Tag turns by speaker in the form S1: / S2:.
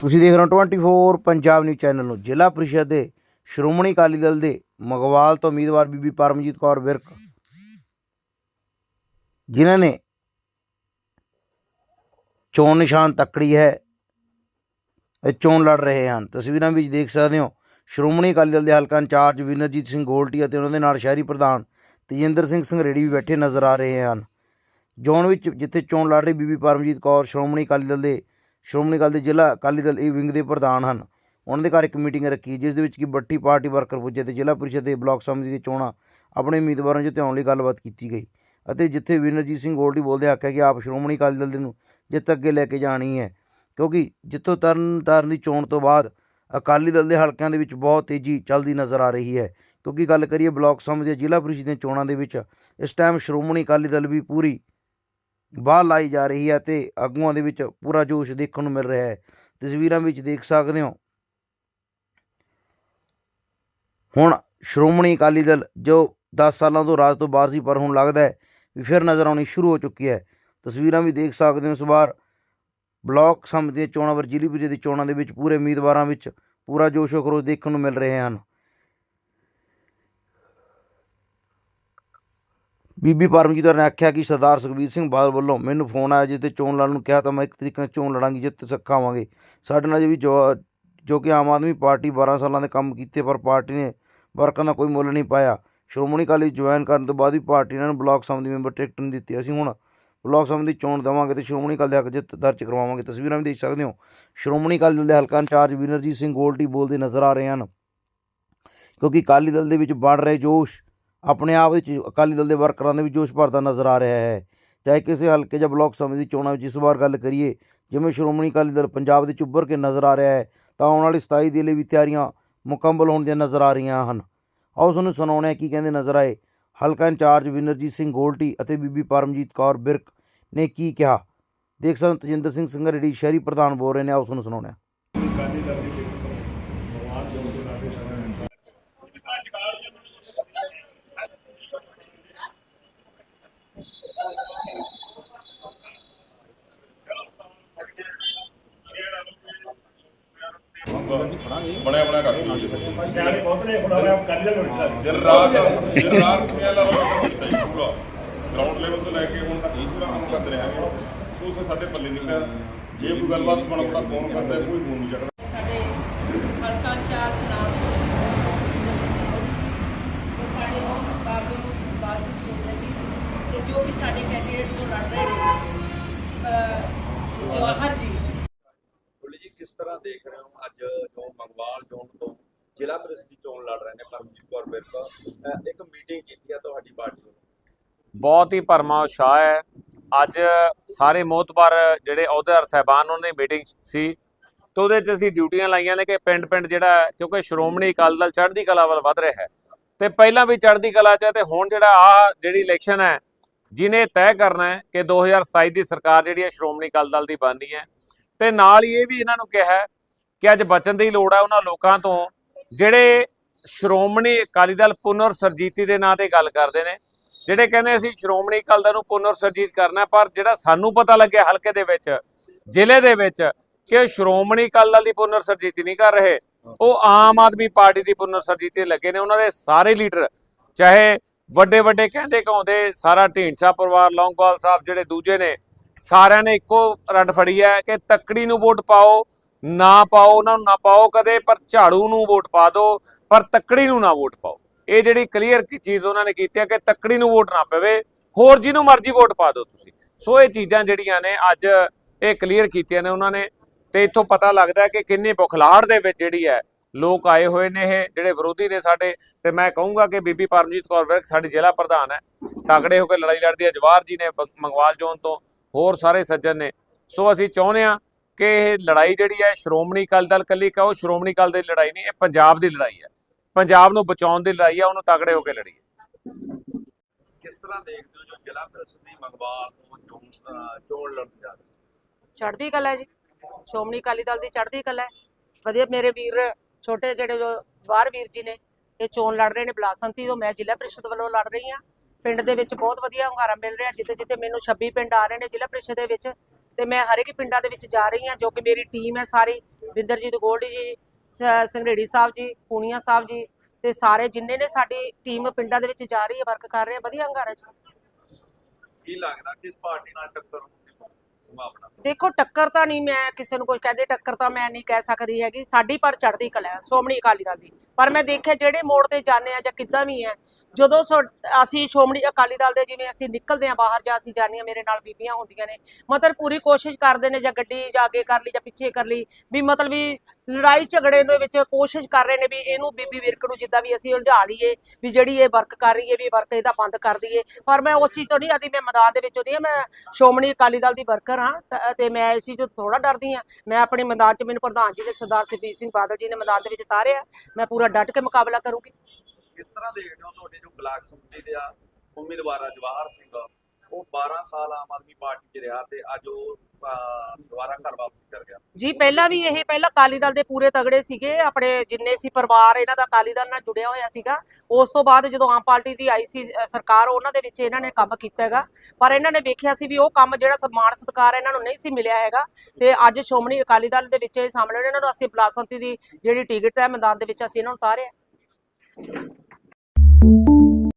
S1: ਤੁਸੀਂ ਦੇਖ ਰਹੇ ਹੋ 24 ਪੰਜਾਬ ਨਿਊਜ਼ ਚੈਨਲ ਨੂੰ। ਜ਼ਿਲ੍ਹਾ ਪ੍ਰੀਸ਼ਦ ਦੇ ਸ਼੍ਰੋਮਣੀ ਅਕਾਲੀ ਦਲ ਦੇ ਮਗਵਾਲ ਤੋਂ ਉਮੀਦਵਾਰ ਬੀਬੀ ਪਰਮਜੀਤ ਕੌਰ ਵਿਰਕ। ਜਿਨ੍ਹਾਂ ਨੇ ਚੋਣ ਨਿਸ਼ਾਨ ਤੱਕੜੀ ਹੈ, ਇਹ ਚੋਣ ਲੜ ਰਹੇ ਹਨ। ਤਸਵੀਰਾਂ ਵਿੱਚ ਦੇਖ ਸਕਦੇ ਹੋ, ਸ਼੍ਰੋਮਣੀ ਅਕਾਲੀ ਦਲ ਦੇ ਹਲਕਾ ਇੰਚਾਰਜ ਵਿਨਰਜੀਤ ਸਿੰਘ ਗੋਲਟੀ ਅਤੇ ਉਹਨਾਂ ਦੇ ਨਾਲ ਸ਼ਹਿਰੀ ਪ੍ਰਧਾਨ ਤੇਜਿੰਦਰ ਸਿੰਘ ਸੰਘਰੇੜੀ ਵੀ ਬੈਠੇ ਨਜ਼ਰ ਆ ਰਹੇ ਹਨ। ਜ਼ੋਨ ਵਿੱਚ ਜਿੱਥੇ ਚੋਣ ਲੜ ਰਹੀ ਬੀਬੀ ਪਰਮਜੀਤ ਕੌਰ, ਸ਼੍ਰੋਮਣੀ ਅਕਾਲੀ ਦਲ ਦੇ ਸ਼੍ਰੋਮਣੀ ਅਕਾਲੀ ਜ਼ਿਲ੍ਹਾ ਅਕਾਲੀ ਦਲ ਇਹ ਵਿੰਗ ਦੇ ਪ੍ਰਧਾਨ ਹਨ। ਉਹਨਾਂ ਦੇ ਘਰ ਇੱਕ ਮੀਟਿੰਗ ਰੱਖੀ, ਜਿਸ ਦੇ ਵਿੱਚ ਕਿ ਬੱਠੀ ਪਾਰਟੀ ਵਰਕਰ ਪੁੱਜੇ ਤੇ ਜ਼ਿਲ੍ਹਾ ਪਰਿਸ਼ਦ ਦੇ ਬਲਾਕ ਸਮਿਤੀ ਦੀ ਚੋਣਾਂ ਆਪਣੇ ਉਮੀਦਵਾਰਾਂ ਨੂੰ ਜਿਤਾਉਣ ਲਈ ਗੱਲਬਾਤ ਕੀਤੀ ਗਈ। ਅਤੇ ਜਿੱਥੇ ਵਿਨਰਜੀਤ ਸਿੰਘ ਗੋਲਡੀ ਬੋਲਦੇ ਆਖਿਆ ਕਿ ਆਪ ਸ਼੍ਰੋਮਣੀ ਅਕਾਲੀ ਦਲ ਨੂੰ ਜਿੱਤ ਅੱਗੇ ਲੈ ਕੇ ਜਾਣੀ ਹੈ, ਕਿਉਂਕਿ ਜਿੱਥੋਂ ਤਰਨ ਤਾਰਨ ਦੀ ਚੋਣ ਤੋਂ ਬਾਅਦ ਅਕਾਲੀ ਦਲ ਦੇ ਹਲਕਿਆਂ ਦੇ ਵਿੱਚ ਬਹੁਤ ਤੇਜ਼ੀ ਚੱਲਦੀ ਨਜ਼ਰ ਆ ਰਹੀ ਹੈ। ਕਿਉਂਕਿ ਗੱਲ ਕਰੀਏ ਬਲਾਕ ਸਮਿਤੀ ਜ਼ਿਲ੍ਹਾ ਪਰਿਸ਼ਦ ਦੀਆਂ ਚੋਣਾਂ ਦੇ ਵਿੱਚ, ਇਸ ਟਾਈਮ ਸ਼੍ਰੋਮਣੀ ਅਕਾਲੀ ਦਲ ਵੀ ਪੂਰੀ ਬਾਹ ਲਾਈ ਜਾ ਰਹੀ ਹੈ ਤੇ ਆਗੂਆਂ ਦੇ ਵਿੱਚ ਪੂਰਾ ਜੋਸ਼ ਦੇਖਣ ਨੂੰ ਮਿਲ ਰਿਹਾ ਹੈ। ਤਸਵੀਰਾਂ ਵਿੱਚ ਦੇਖ ਸਕਦੇ ਹੋ। ਹੁਣ ਸ਼੍ਰੋਮਣੀ ਅਕਾਲੀ ਦਲ ਜੋ 10 ਸਾਲਾਂ ਤੋਂ ਰਾਜ ਤੋਂ ਬਾਹਰ ਸੀ, ਪਰ ਹੁਣ ਲੱਗਦਾ ਹੈ ਵੀ ਫਿਰ ਨਜ਼ਰ ਆਉਣੀ ਸ਼ੁਰੂ ਹੋ ਚੁੱਕੀ ਹੈ। ਤਸਵੀਰਾਂ ਵੀ ਦੇਖ ਸਕਦੇ ਹੋ ਇਸ ਵਾਰ। ਬਲਾਕ ਸਮਿਤੀ ਦੀਆਂ ਚੋਣਾਂ ਵਰ ਜ਼ਿਲ੍ਹੇ ਪ੍ਰੀਸ਼ਦ ਦੀ ਚੋਣਾਂ ਦੇ ਵਿੱਚ ਪੂਰੇ ਉਮੀਦਵਾਰਾਂ ਵਿੱਚ ਪੂਰਾ ਜੋਸ਼ ਖਰੋਸ਼ ਦੇਖਣ ਨੂੰ ਮਿਲ ਰਹੇ ਹਨ। ਬੀਬੀ ਪਰਮਜੀਤ ਨੇ ਆਖਿਆ ਕਿ ਸਰਦਾਰ ਸੁਖਬੀਰ ਸਿੰਘ ਬਾਦਲ ਵੱਲੋਂ ਮੈਨੂੰ ਫੋਨ ਆਇਆ ਜਿੱਤੇ ਚੋਣ ਲੜਨ ਨੂੰ ਕਿਹਾ ਤਾਂ ਮੈਂ ਇੱਕ ਤਰੀਕੇ ਨਾਲ ਚੋਣ ਲੜਾਂਗੀ, ਜਿੱਤ ਸਕਾਵਾਂਗੇ ਸਾਡੇ ਨਾਲ ਵੀ ਜੋ ਜੋ ਕਿ ਆਮ ਆਦਮੀ ਪਾਰਟੀ 12 ਸਾਲਾਂ ਦੇ ਕੰਮ ਕੀਤੇ ਪਰ ਪਾਰਟੀ ਨੇ ਵਰਕਰਾਂ ਦਾ ਕੋਈ ਮੁੱਲ ਨਹੀਂ ਪਾਇਆ। ਸ਼੍ਰੋਮਣੀ ਅਕਾਲੀ ਜੁਆਇਨ ਕਰਨ ਤੋਂ ਬਾਅਦ ਵੀ ਪਾਰਟੀ ਨੇ ਇਹਨਾਂ ਨੂੰ ਬਲਾਕ ਸਮਿਤੀ ਮੈਂਬਰ ਟਿਕਟ ਨਹੀਂ ਦਿੱਤੀ। ਅਸੀਂ ਹੁਣ ਬਲਾਕ ਸਮਿਤੀ ਦੀ ਚੋਣ ਦੇਵਾਂਗੇ ਤੇ ਸ਼੍ਰੋਮਣੀ ਅਕਾਲੀ ਦੇ ਹੱਕ ਜਿੱਤ ਦਰਜ ਕਰਵਾਵਾਂਗੇ। ਤਸਵੀਰਾਂ ਵੀ ਦੇਖ ਸਕਦੇ ਹੋ। ਸ਼੍ਰੋਮਣੀ ਅਕਾਲੀ ਦਲ ਦੇ ਹਲਕਾ ਇੰਚਾਰਜ ਵਿਨਰਜੀਤ ਸਿੰਘ ਗੋਲਟੀ ਬੋਲਦੇ ਨਜ਼ਰ ਆ ਰਹੇ ਹਨ। ਕਿਉਂਕਿ ਅਕਾਲੀ ਦਲ ਦੇ ਵਿੱਚ ਬਣ ਰਹੇ ਜੋਸ਼ ਆਪਣੇ ਆਪ ਵਿੱਚ ਅਕਾਲੀ ਦਲ ਦੇ ਵਰਕਰਾਂ ਦੇ ਵੀ ਜੋਸ਼ ਭਰਦਾ ਨਜ਼ਰ ਆ ਰਿਹਾ ਹੈ। ਚਾਹੇ ਕਿਸੇ ਹਲਕੇ ਜਾਂ ਬਲਾਕ ਸਮੇਂ ਦੀ ਚੋਣਾਂ ਵਿੱਚ ਇਸ ਵਾਰ ਗੱਲ ਕਰੀਏ, ਜਿਵੇਂ ਸ਼੍ਰੋਮਣੀ ਅਕਾਲੀ ਦਲ ਪੰਜਾਬ ਦੇ ਵਿੱਚ ਉੱਭਰ ਕੇ ਨਜ਼ਰ ਆ ਰਿਹਾ ਹੈ, ਤਾਂ ਆਉਣ ਵਾਲੀ 27 ਦੇ ਲਈ ਵੀ ਤਿਆਰੀਆਂ ਮੁਕੰਮਲ ਹੋਣ ਦੀਆਂ ਨਜ਼ਰ ਆ ਰਹੀਆਂ ਹਨ। ਆਓ ਤੁਹਾਨੂੰ ਸੁਣਾਉਣਾ ਕੀ ਕਹਿੰਦੇ ਨਜ਼ਰ ਆਏ। ਹਲਕਾ ਇੰਚਾਰਜ ਵਿਨਰਜੀਤ ਸਿੰਘ ਗੋਲਟੀ ਅਤੇ ਬੀਬੀ ਪਰਮਜੀਤ ਕੌਰ ਬਿਰਕ ਨੇ ਕੀ ਕਿਹਾ। ਦੇਖ ਸਕਦੇ ਤਜਿੰਦਰ ਸਿੰਘ ਸੰਘਰੇੜੀ ਸ਼ਹਿਰੀ ਪ੍ਰਧਾਨ ਬੋਲ ਰਹੇ ਨੇ, ਆਓ ਤੁਹਾਨੂੰ ਸੁਣਾਉਣਾ
S2: ਬਣਿਆ ਬਣਿਆ ਕਰ ਦਿੰਦੇ
S3: ਸਿਆਣੇ ਬਹੁਤ ਨੇ ਹੁਣ ਆਪ ਕਰ ਲਿਆ ਲੋੜੀ
S2: ਦਿਨ ਰਾਤ ਦਿਨ ਰਾਤ ਤੁਸੀਂ ਲਾ ਕੀਤਾ ਜੀ ਪੂਰਾ ਗਰਾਊਂਡ ਲੈਵਲ ਤੋਂ ਲੈ ਕੇ ਹੁਣ ਤੱਕ ਇਹ ਪੂਰਾ ਕੰਮ ਕਰਦੇ ਰਹੇ ਹਾਂ ਉਸ ਸਾਡੇ ਪੱਲੇ ਨਹੀਂ ਪਿਆ। ਜੇ ਕੋਈ ਗੱਲਬਾਤ ਬਣਾ ਬੜਾ ਫੋਨ ਕਰਦਾ ਹੈ, ਕੋਈ ਫੋਨ ਨਹੀਂ ਚੱਕਦਾ।
S4: ਸਾਡੇ ਹਲਕਾ ਚਾਰ ਸਨਾਮ ਸਾਡੇ ਉਹ ਬਾਬੂ ਬਾਸਿਤ ਜੀ ਤੇ ਜੋ ਵੀ ਸਾਡੇ ਕੈਂਡੀਡੇਟ ਜੋ ਲੜ ਰਹੇ ਨੇ ਜਵਾਹਰ ਜੀ
S5: ਤਰ੍ਹਾਂ ਦੇਖ ਰਹੇ ਹੋ, ਅੱਜ ਜੋ ਮੰਗਵਾਲ ਜ਼ੋਨ ਤੋਂ ਜ਼ਿਲ੍ਹਾ ਪ੍ਰੀਸ਼ਦ ਦੀ ਚੋਣ ਲੜ ਰਹੇ ਨੇ, ਪਰਮਜੀਤ ਕੌਰ ਵਿਰਕ ਇੱਕ ਮੀਟਿੰਗ ਕੀਤੀ ਹੈ ਤੁਹਾਡੀ ਪਾਰਟੀ ਨੇ
S6: ਬਹੁਤ ਹੀ ਭਰਮਾ ਉਤਸ਼ਾਹ ਹੈ। ਅੱਜ ਸਾਰੇ ਮੋਤਬਰ ਜਿਹੜੇ ਅਹੁਦੇਦਾਰ ਸਹਿਬਾਨ, ਉਹਨਾਂ ਦੀ ਮੀਟਿੰਗ ਸੀ। ਤੇ ਉਹਦੇ 'ਚ ਅਸੀਂ ਡਿਊਟੀਆਂ ਲਾਈਆਂ ਨੇ ਕਿ ਪਿੰਡ-ਪਿੰਡ ਜਿਹੜਾ ਕਿਉਂਕਿ ਸ਼੍ਰੋਮਣੀ ਅਕਾਲੀ ਦਲ ਚੜ੍ਹਦੀ ਕਲਾ ਵੱਲ ਵਧ ਰਿਹਾ ਹੈ। ਤੇ ਪਹਿਲਾਂ ਵੀ ਚੜ੍ਹਦੀ ਕਲਾ 'ਚ ਹੈ ਤੇ ਹੁਣ ਜਿਹੜਾ ਆ ਜਿਹੜੀ ਇਲੈਕਸ਼ਨ ਹੈ, ਜਿਹਨੇ ਤੈਅ ਕਰਨਾ ਹੈ ਕਿ 2027 ਦੀ ਸਰਕਾਰ ਜਿਹੜੀ ਹੈ ਸ਼੍ਰੋਮਣੀ ਅਕਾਲੀ ਦਲ ਦੀ ਬਣਨੀ ਹੈ। ਤੇ ਨਾਲ ਹੀ ਇਹ ਵੀ ਇਹਨਾਂ ਨੂੰ ਕਿਹਾ ਕਿ ਅੱਜ ਬਚਨ ਦੀ ਲੋੜ ਹੈ ਉਹਨਾਂ ਲੋਕਾਂ ਤੋਂ। ਜਿਹੜੇ ਸ਼੍ਰੋਮਣੀ ਅਕਾਲੀ ਦਲ ਪੁਨਰ ਸਰਜੀਤੀ ਦੇ ਨਾਂ ਤੇ ਗੱਲ ਕਰਦੇ ਨੇ, ਜਿਹੜੇ ਕਹਿੰਦੇ ਅਸੀਂ ਸ਼੍ਰੋਮਣੀ ਅਕਾਲੀ ਦਲ ਨੂੰ ਪੁਨਰ ਸਰਜੀਤ ਕਰਨਾ ਪਰ ਜਿਹੜਾ ਸਾਨੂੰ ਪਤਾ ਲੱਗਿਆ ਹਲਕੇ ਦੇ ਵਿੱਚ, ਜ਼ਿਲ੍ਹੇ ਦੇ ਵਿੱਚ ਕਿ ਸ਼੍ਰੋਮਣੀ ਅਕਾਲੀ ਦਲ ਦੀ ਪੁਨਰ ਸਰਜੀਤੀ ਨਹੀਂ ਕਰ ਰਹੇ, ਉਹ ਆਮ ਆਦਮੀ ਪਾਰਟੀ ਦੀ ਪੁਨਰ ਸਰਜੀਤੀ ਲੱਗੇ ਨੇ। ਉਹਨਾਂ ਦੇ ਸਾਰੇ ਲੀਡਰ, ਚਾਹੇ ਵੱਡੇ ਵੱਡੇ ਕਹਿੰਦੇ ਕਹਾਉਂਦੇ ਸਾਰਾ ਢੀਂਡਸਾ ਪਰਿਵਾਰ, ਲੌਂਗਵਾਲ ਸਾਹਿਬ ਜਿਹੜੇ ਦੂਜੇ ਨੇ ਸਾਰਿਆਂ ਨੇ ਇੱਕੋ ਰੱਡ ਫੜੀ ਹੈ ਕਿ ਤੱਕੜੀ ਨੂੰ ਵੋਟ ਪਾਓ, ਨਾ ਪਾਓ, ਉਹਨਾਂ ਨੂੰ ਨਾ ਪਾਓ ਕਦੇ, ਪਰ ਝਾੜੂ ਨੂੰ ਵੋਟ ਪਾ ਦਿਓ, ਪਰ ਤੱਕੜੀ ਨੂੰ ਨਾ ਵੋਟ ਪਾਓ। ਇਹ ਜਿਹੜੀ ਕਲੀਅਰ ਚੀਜ਼ ਉਹਨਾਂ ਨੇ ਕੀਤੀ ਹੈ ਕਿ ਤੱਕੜੀ ਨੂੰ ਵੋਟ ਨਾ ਪਵੇ, ਹੋਰ ਜਿਹਨੂੰ ਮਰਜ਼ੀ ਵੋਟ ਪਾ ਦਿਓ ਤੁਸੀਂ। ਸੋ ਇਹ ਚੀਜ਼ਾਂ ਜਿਹੜੀਆਂ ਨੇ ਅੱਜ ਇਹ ਕਲੀਅਰ ਕੀਤੀਆਂ ਨੇ ਉਹਨਾਂ ਨੇ, ਤੇ ਇੱਥੋਂ ਪਤਾ ਲੱਗਦਾ ਕਿ ਕਿੰਨੀ ਬੁਖਲਾੜ ਦੇ ਵਿੱਚ ਜਿਹੜੀ ਹੈ ਲੋਕ ਆਏ ਹੋਏ ਨੇ ਇਹ, ਜਿਹੜੇ ਵਿਰੋਧੀ ਨੇ ਸਾਡੇ, ਤੇ ਮੈਂ ਕਹੂੰਗਾ ਕਿ ਬੀਬੀ ਪਰਮਜੀਤ ਕੌਰ ਵਿਰਕ ਸਾਡੀ ਜ਼ਿਲ੍ਹਾ ਪ੍ਰਧਾਨ ਹੈ ਤਗੜੇ ਹੋ ਕੇ ਲੜਾਈ ਲੜਦੀ ਹੈ ਜਵਾਰ ਜੀ ਨੇ ਮੰਗਵਾਲ ਜ਼ੋਨ ਤੋਂ ਹੋਰ ਸਾਰੇ ਸੱਜਣ ਨੇ। ਸੋ ਅਸੀਂ ਚਾਹੁੰਦੇ ਹਾਂ ਕਿ ਇਹ ਲੜਾਈ ਜਿਹੜੀ ਹੈ ਸ਼੍ਰੋਮਣੀ ਅਕਾਲੀ ਦਲ ਕੱਲੀ ਕਹੋ ਸ਼੍ਰੋਮਣੀ ਅਕਾਲੀ ਦਲ ਦੀ ਲੜਾਈ ਨਹੀਂ ਇਹ ਪੰਜਾਬ ਦੀ ਲੜਾਈ ਹੈ। ਪੰਜਾਬ ਨੂੰ ਬਚਾਉਣ ਦੀ ਲੜਾਈ ਹੈ ਉਹਨੂੰ ਤਗੜੇ ਹੋ ਕੇ ਲੜੀਏ।
S5: ਕਿਸ ਤਰ੍ਹਾਂ ਦੇਖਦੇ ਹੋ ਜੋ ਜ਼ਿਲ੍ਹਾ ਪ੍ਰੀਸ਼ਦ ਦੀ ਮੰਗਵਾਲ ਤੋਂ ਚੋਣ ਲੜਨ ਜਾ ਰਹੇ
S4: ਚੜ੍ਹਦੀ ਕਲਾ ਹੈ ਜੀ। ਸ਼੍ਰੋਮਣੀ ਅਕਾਲੀ ਦਲ ਦੀ ਚੜ੍ਹਦੀ ਕਲਾ ਹੈ। ਵਧੀਆ ਮੇਰੇ ਵੀਰ ਛੋਟੇ ਜਿਹੜੇ ਜੋ ਜਵਾਰ ਵੀਰ ਜੀ ਨੇ ਇਹ ਚੋਣ ਲੜ ਰਹੇ ਨੇ ਬਲਾਸੰਤੀ ਤੋਂ। ਮੈਂ ਜ਼ਿਲ੍ਹਾ ਪ੍ਰੀਸ਼ਦ ਵੱਲੋਂ ਲੜ ਰਹੀ ਹਾਂ। ਪਿੰਡ ਦੇ ਵਿੱਚ ਬਹੁਤ ਵਧੀਆ ਹੁੰਗਾਰਾ ਮਿਲ ਰਿਹਾ, ਜਿੱਥੇ ਜਿੱਥੇ ਮੈਨੂੰ 26 ਪਿੰਡ ਆ ਰਹੇ ਨੇ ਜ਼ਿਲ੍ਹਾ ਪ੍ਰੀਸ਼ਦ ਦੇ ਵਿੱਚ, ਤੇ ਮੈਂ ਹਰੇਕ ਪਿੰਡਾਂ ਦੇ ਵਿੱਚ ਜਾ ਰਹੀ ਹਾਂ, ਜੋ ਕਿ ਮੇਰੀ ਟੀਮ ਹੈ ਸਾਰੀ ਵਿੰਦਰਜੀਤ ਗੋਲਡੀ ਜੀ ਸੰਘਰੇੜੀ ਸਾਹਿਬ ਜੀ, ਪੂਨੀਆ ਸਾਹਿਬ ਜੀ, ਤੇ ਸਾਰੇ ਜਿੰਨੇ ਨੇ ਸਾਡੀ ਟੀਮ ਪਿੰਡਾਂ ਦੇ ਵਿੱਚ ਜਾ ਰਹੀ ਹੈ ਵਰਕ ਕਰ ਰਹੇ ਹੈ, ਵਧੀਆ ਹੰਗਾਰਾ ਜੀ।
S5: ਕੀ ਲੱਗਦਾ ਕਿਸ ਪਾਰਟੀ ਨਾਲ ਟੱਕਰ ਸੰਭਾਵਨਾ।
S4: ਦੇਖੋ, ਟੱਕਰ ਤਾਂ ਨਹੀਂ ਮੈਂ ਕਿਸੇ ਨੂੰ ਕੋਈ ਕਹਦੇ, ਟੱਕਰ ਤਾਂ ਮੈਂ ਨਹੀਂ ਕਹਿ ਸਕਦੀ ਹੈਗੀ। ਸਾਡੀ ਪਰ ਚੜ੍ਹਦੀ ਕਲਾ ਹੈ, ਸ਼੍ਰੋਮਣੀ ਅਕਾਲੀ ਦਲ ਦੀ। ਪਰ ਮੈਂ ਦੇਖਿਆ ਜਿਹੜੇ ਮੋੜ ਤੇ ਜਾਂਦੇ ਆ ਜਾਂ ਕਿੱਦਾਂ ਵੀ ਹੈ, ਜਦੋਂ ਅਸੀਂ ਸ਼੍ਰੋਮਣੀ ਅਕਾਲੀ ਦਲ ਦੇ ਜਿਵੇਂ ਅਸੀਂ ਨਿਕਲਦੇ ਆ ਬਾਹਰ ਜਾਂ ਅਸੀਂ ਜਾਂਦੀਆਂ ਮੇਰੇ ਨਾਲ ਬੀਬੀਆਂ ਹੁੰਦੀਆਂ ਨੇ, ਮਤਲਬ ਪੂਰੀ ਕੋਸ਼ਿਸ਼ ਕਰਦੇ ਨੇ ਜਾਂ ਗੱਡੀ ਜਾਂ ਅੱਗੇ ਕਰ ਲਈ ਜਾਂ ਪਿੱਛੇ ਕਰ ਲਈ, ਵੀ ਮਤਲਬ ਵੀ ਲੜਾਈ ਝਗੜੇ ਦੇ ਵਿੱਚ ਕੋਸ਼ਿਸ਼ ਕਰ ਰਹੇ ਨੇ ਵੀ ਇਹਨੂੰ ਬੀਬੀ ਵਿਰਕ ਨੂੰ ਜਿੱਦਾਂ ਵੀ ਅਸੀਂ ਉਲਝਾ ਲਈਏ, ਵੀ ਜਿਹੜੀ ਇਹ ਵਰਕ ਕਰ ਰਹੀ ਹੈ ਵੀ ਵਰਕ ਇਹਦਾ ਬੰਦ ਕਰ ਦਈਏ। ਪਰ ਮੈਂ ਉਹ ਚੀਜ਼ ਤੋਂ ਨਹੀਂ ਆਦੀ, ਮੈਂ ਮੈਦਾਨ ਦੇ ਵਿੱਚ ਉਹਦੀ ਮੈਂ ਸ਼੍ਰੋਮਣੀ ਅਕਾਲੀ ਦਲ ਦੀ ਵਰਕਰ ਹਾਂ ਤੇ ਮੈਂ ਇਸ ਚੀਜ਼ ਤੋਂ ਥੋੜਾ ਡਰਦੀ ਹਾਂ। ਮੈਂ ਆਪਣੇ ਮੈਦਾਨ 'ਚ ਮੈਨੂੰ ਪ੍ਰਧਾਨ ਜੀ ਨੇ ਸਰਦਾਰ ਸੁਖਬੀਰ ਸਿੰਘ ਬਾਦਲ ਜੀ ਨੇ ਮੈਦਾਨ ਦੇ ਵਿੱਚ ਉਤਾਰਿਆ ਮੈਂ ਪੂਰਾ ਡਟ ਕੇ ਮੁਕਾਬਲਾ ਕਰੂੰਗੀ।
S5: ਕਿਸ ਤਰ੍ਹਾਂ ਦੇਖਦੇ ਹੋ ਤੁਹਾਡੇ ਜੋ ਬਲਾਕ ਸੰਮਤੀ ਦੇ ਆ, ਉਮੀਦਵਾਰ ਆ ਜਵਾਹਰ ਸਿੰਘ? ਉਹ 12 ਸਾਲ ਆਮ ਆਦਮੀ ਪਾਰਟੀ 'ਚ ਰਿਹਾ ਤੇ ਅੱਜ ਉਹ ਦੁਬਾਰਾ ਘਰ ਵਾਪਸ ਕਰ ਗਿਆ।
S4: ਜੀ, ਪਹਿਲਾਂ ਵੀ ਇਹ, ਪਹਿਲਾਂ ਅਕਾਲੀ ਦਲ ਦੇ ਪੂਰੇ ਤਗੜੇ ਸੀਗੇ, ਆਪਣੇ ਜਿੰਨੇ ਸੀ ਪਰਿਵਾਰ ਇਹਨਾਂ ਦਾ ਅਕਾਲੀ ਦਲ ਨਾਲ ਜੁੜਿਆ ਹੋਇਆ ਸੀਗਾ। ਉਸ ਤੋਂ ਬਾਅਦ ਜਦੋਂ ਆਮ ਪਾਰਟੀ ਦੀ ਆਈ ਸੀ ਸਰਕਾਰ, ਉਹਨਾਂ ਦੇ ਵਿੱਚ ਇਹਨਾਂ ਨੇ ਕੰਮ ਕੀਤਾ ਹੈਗਾ। ਪਰ ਇਹਨਾਂ ਨੇ ਵੇਖਿਆ ਸੀ ਵੀ ਉਹ ਕੰਮ ਜਿਹੜਾ ਸਨਮਾਨ ਸਤਿਕਾਰ ਇਹਨਾਂ ਨੂੰ ਨਹੀਂ ਸੀ ਮਿਲਿਆ ਹੈਗਾ। ਤੇ ਅੱਜ ਸ਼੍ਰੋਮਣੀ ਅਕਾਲੀ ਦਲ ਦੇ ਵਿੱਚ ਇਹ ਸ਼ਾਮਲ ਹੋਏ ਇਹਨਾਂ ਨੂੰ ਅਸੀਂ ਬਲਾਸੰਤੀ ਦੀ ਜਿਹੜੀ ਟਿਕਟ ਹੈ ਮੈਦਾਨ ਦੇ ਵਿੱਚ ਅਸੀਂ ਇਹਨਾਂ ਨੂੰ ਉਤਾਰਿਆ।